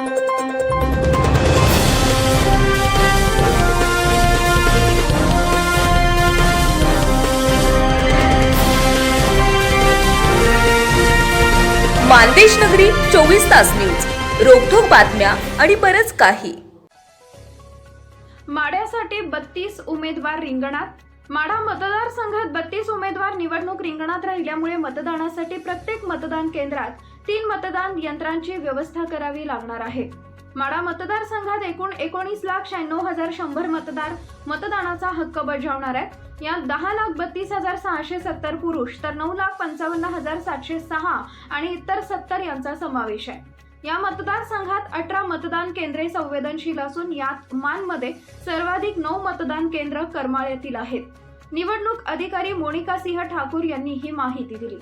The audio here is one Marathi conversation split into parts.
मानदेश नगरी चोवीस तास न्यूज. रोखोक बातम्या आणि बरच काही. माड्यासाठी बत्तीस उमेदवार रिंगणात? माढा मतदारसंघात बत्तीस उमेदवार निवडणूक रिंगणात राहिल्यामुळे मतदानासाठी प्रत्येक मतदान केंद्रात तीन मतदान यंत्रांची व्यवस्था करावी लागणार आहे. माडा मतदारसंघात एकूण एकोणीस लाख शहाण्णव हजार शंभर मतदार मतदानाचा हक्क बजावणार आहेत. यात दहा लाख बत्तीस हजार सहाशे सत्तर पुरुष तर नऊ लाख पंचावन्न हजार सातशे सहा आणि इतर सत्तर यांचा समावेश आहे. या मतदारसंघात अठरा मतदान केंद्रे संवेदनशील असून यात मानमध्ये सर्वाधिक नऊ मतदान केंद्र करमाळ्यातील आहेत. निवडणूक अधिकारी मोनिका सिंह ठाकूर यांनी ही माहिती दिली.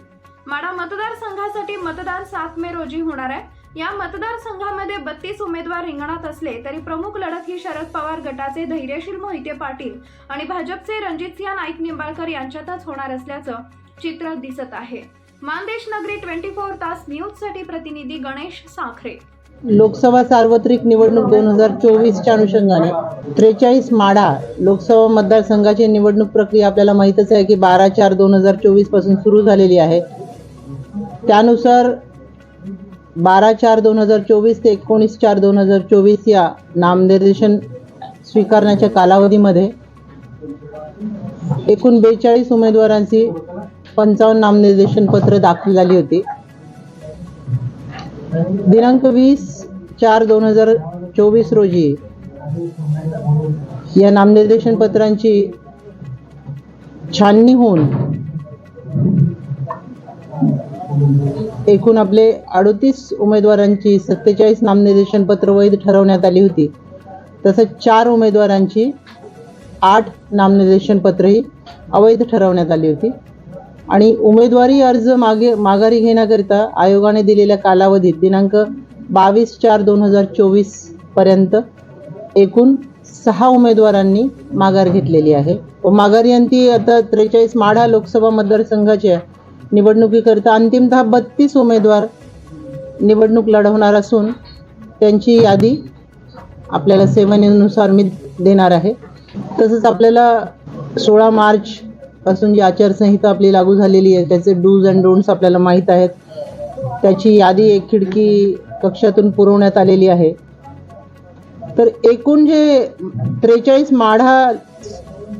माडा मतदारसंघासाठी मतदान सात मे रोजी होणार आहे. या मतदारसंघामध्ये बत्तीस उमेदवार रिंगणात असले तरी प्रमुख लढत ही शरद पवार गटाचे धैर्यशील मोहिते पाटील आणि भाजपचे रणजितसिंह नाईक निंबाळकर यांच्यातच होणार असल्याचं चित्र दिसत आहे. मानदेश नगरी ट्वेंटी फोर तास न्यूजसाठी प्रतिनिधी गणेश साखरे. लोकसभा सार्वत्रिक निवडणूक दोन हजार चोवीसच्या अनुषंगाने त्रेचाळीस माडा लोकसभा मतदारसंघाची निवडणूक प्रक्रिया आपल्याला माहीतच आहे की बारा चार दोन हजार चोवीसपासून सुरू झालेली आहे. त्यानुसार बारा चार दोन हजार चोवीस ते एकोणीस चार दोन हजार चोवीस या नामनिर्देशन स्वीकारण्याच्या कालावधीमध्ये एकूण बेचाळीस उमेदवारांची पंचावन्न नामनिर्देशन पत्र दाखल झाली होती. दिनांक वीस चार दोन हजार चोवीस रोजी या नामनिर्देशन पत्रांची छाननी होऊन एकूण आपले अडतीस उमेदवारांची सत्तेचाळीस नामनिर्देशन पत्र वैध ठरवण्यात आली होती. तसंच चार उमेदवारांची आठ नामनिर्देशन पत्रही अवैध ठरवण्यात आली होती. आणि उमेदवारी अर्ज मागे माघारी घेण्याकरिता आयोगाने दिलेल्या कालावधीत दिनांक बावीस चार दोन हजार चोवीसपर्यंत एकूण सहा उमेदवारांनी माघार घेतलेली आहे. व माघारीअंती आता त्रेचाळीस माढा लोकसभा मतदारसंघाच्या निवडणुकीकरिता अंतिमतः बत्तीस उमेदवार निवडणूक लढवणार असून त्यांची यादी आपल्याला सेवनेनुसार मी देणार आहे. तसंच आपल्याला सोळा मार्च पासून जी आचारसंहिता आपली लागू झालेली आहे त्याचे डूज अँड डोंट्स आपल्याला माहीत आहेत. त्याची यादी एक खिडकी कक्षातून पुरवण्यात आलेली आहे. तर एकूण जे त्रेचाळीस माढा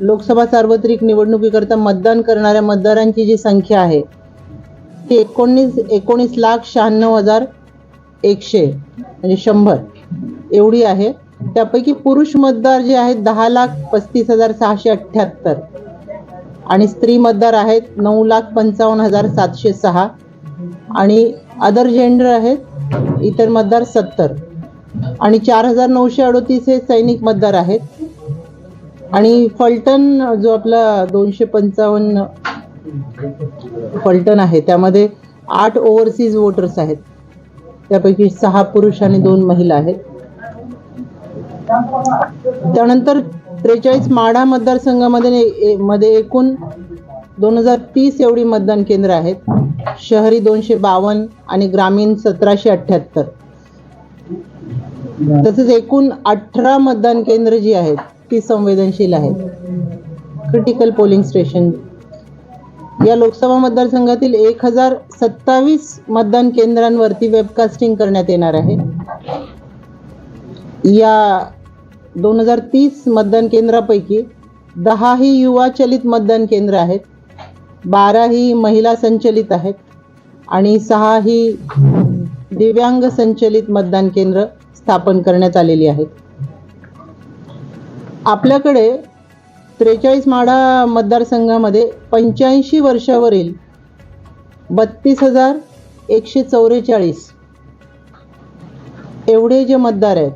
लोकसभा सार्वत्रिक निवडणुकीकरता मतदान करणाऱ्या मतदारांची जी संख्या आहे ती एकोणीस एकोणीस लाख शहाण्णव हजार एकशे म्हणजे शंभर एवढी आहे. त्यापैकी पुरुष मतदार जे आहेत दहा लाख पस्तीस हजार सहाशे अठ्ठ्याहत्तर आणि स्त्री मतदार आहेत नऊ लाख पंचावन्न हजार सातशे सहा आणि अदर जेंडर आहेत इतर मतदार सत्तर आणि चार हजार नऊशे अडोतीस हे सैनिक मतदार आहेत. आणि फलटण जो आपला दोनशे पंचावन्न पलटण आहे. त्यामध्ये आठ ओव्हरसीज वोटर्स आहेत. त्यापैकी सहा पुरुष आणि दोन महिला आहेत. त्यानंतर त्रेचाळीस माढा मतदारसंघामध्ये मध्ये एकूण दोन हजार तीस एवढी मतदान केंद्र आहेत. शहरी दोनशे बावन्न आणि ग्रामीण सतराशे अठ्ठ्याहत्तर. तसेच एकूण अठरा मतदान केंद्र जी आहेत ती संवेदनशील आहेत. क्रिटिकल पोलिंग स्टेशन या लोकसभा मतदारसंघातील एक हजार सत्तावीस मतदान केंद्रांवरती वेबकास्टिंग करण्यात येणार आहे. या दोन हजार तीस मतदान केंद्रापैकी दहा ही युवा चलित मतदान केंद्र आहेत बारा ही महिला संचलित आहेत आणि सहा ही दिव्यांग संचलित मतदान केंद्र स्थापन करण्यात आलेली आहेत. आपल्याकडे त्रेचाळीस माढा मतदारसंघामध्ये पंच्याऐंशी वर्षावरील बत्तीस हजार एकशे चौवेचाळीस एवढे जे मतदार आहेत